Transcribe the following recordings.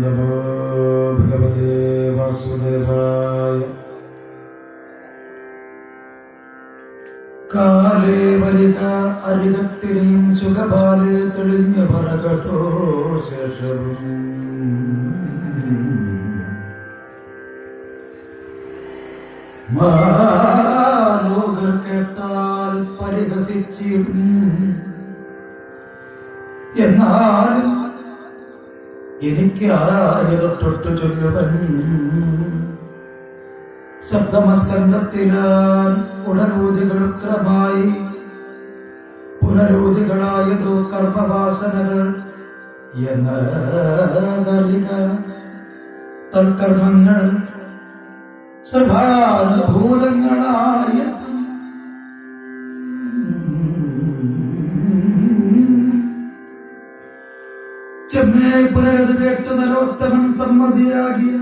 നമോ ഭഗവതേ വാസുദേവായ കാലേ വരിക അരികത്തിനെയും സുഖപാൽ തെളിഞ്ഞ പറകട്ടോ ശേഷവും മാലോകർ കേട്ടാൽ പരിഹസിച്ചിടും എന്നാൽ എനിക്ക് ആരായതൊട്ടു തൊട്ടു ചൊല്ലുവൻ. ശബ്ദമസ്കന്ധത്തിലാൽ ഉണരൂതികൾ ക്രമായി പുനരൂതികളായതോ കർമ്മവാസനകൾ. എന്നറിക തൽക്കർമ്മങ്ങൾ. സർവാനുഭൂതങ്ങളായ ചെമ്മേ പുനരത് കേട്ട് നരോത്തമൻ സമ്മതിയാകിയ.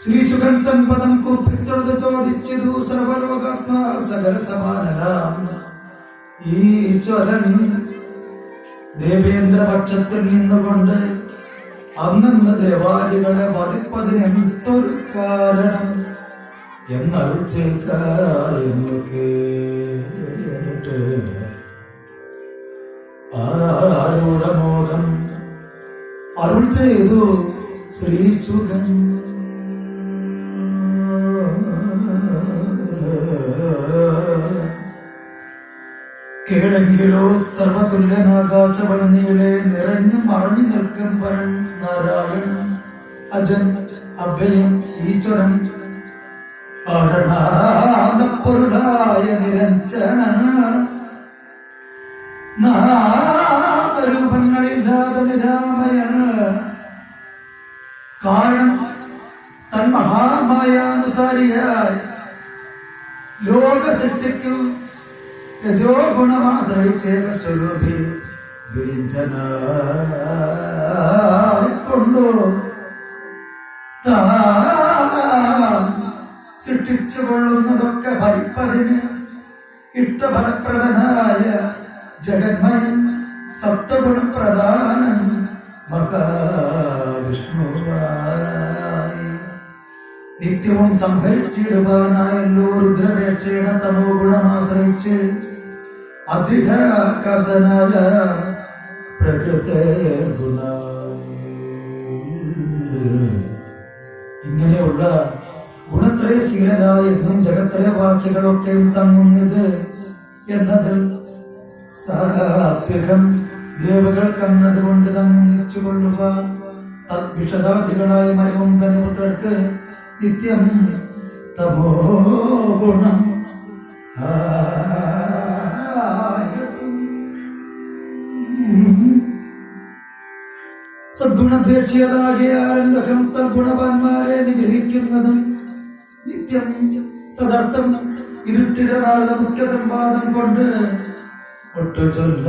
ശ്രീശുഖൻ പദം കൂപ്പിത്തൊഴുത് ചോദിച്ചതു സർവലോകാത്മാ സകല സമാനനാം ഈശ്വരൻ ദേവേന്ദ്രപക്ഷത്തിൽ നിന്നുകൊണ്ട് അന്നന്ന് ദേവാലികളെ വധിപ്പതിന് എന്തൊരു കാരണം എന്നരുൾ ചെയ്ത ചെയ്തു ശ്രീശുഖൻ കേടെങ്കിലോ സർവതുല്യനാകാശവണിയിലെ നിറഞ്ഞു മറഞ്ഞു നിൽക്കും വരൻ നാരായണ അജൻ അഭയം ഈശ്വരൻ. പൊരുളായ നിരഞ്ജന മഹാമായാനുസാരിയായി ലോക സൃഷ്ടിക്കും രജോ കൊള്ളുന്നതൊക്കെ ഭരിപ്പതിന് ഇഷ്ടഫലപ്രദനായ ജഗന്മയൻ സപ്തഗുണപ്രധാനൻ മഹാവിഷ്ണുവായി നിത്യവും സംഭരിച്ചിടുവാനായല്ലോ രുദ്രപേക്ഷയുടെ തമോ ഗുണമാശ്രയിച്ച് അതിഥകർദ്ദനായ പ്രകൃതേ ഇങ്ങനെയുള്ള ഗുണത്രയശീലരായ എന്നും ജഗത്രയ വാചികളൊക്കെയും തങ്ങുന്നത് എന്നതിൽ സാത്വികം ദേവകൾക്കന്നത് കൊണ്ട് തങ്ങിച്ചുകൊള്ളുക തദ്വിഷതാദികളായ മരവും ധനുപുത്രർക്ക് നിത്യം തമോ ഗുണം. തദ്ഗുണവാന്മാരെ നിഗ്രഹിക്കുന്നതും നിത്യം തദർത്ഥം ഇരുട്ടിരവാളുടെ മുഖ്യ സംവാദം കൊണ്ട് ഒട്ടു ചൊല്ല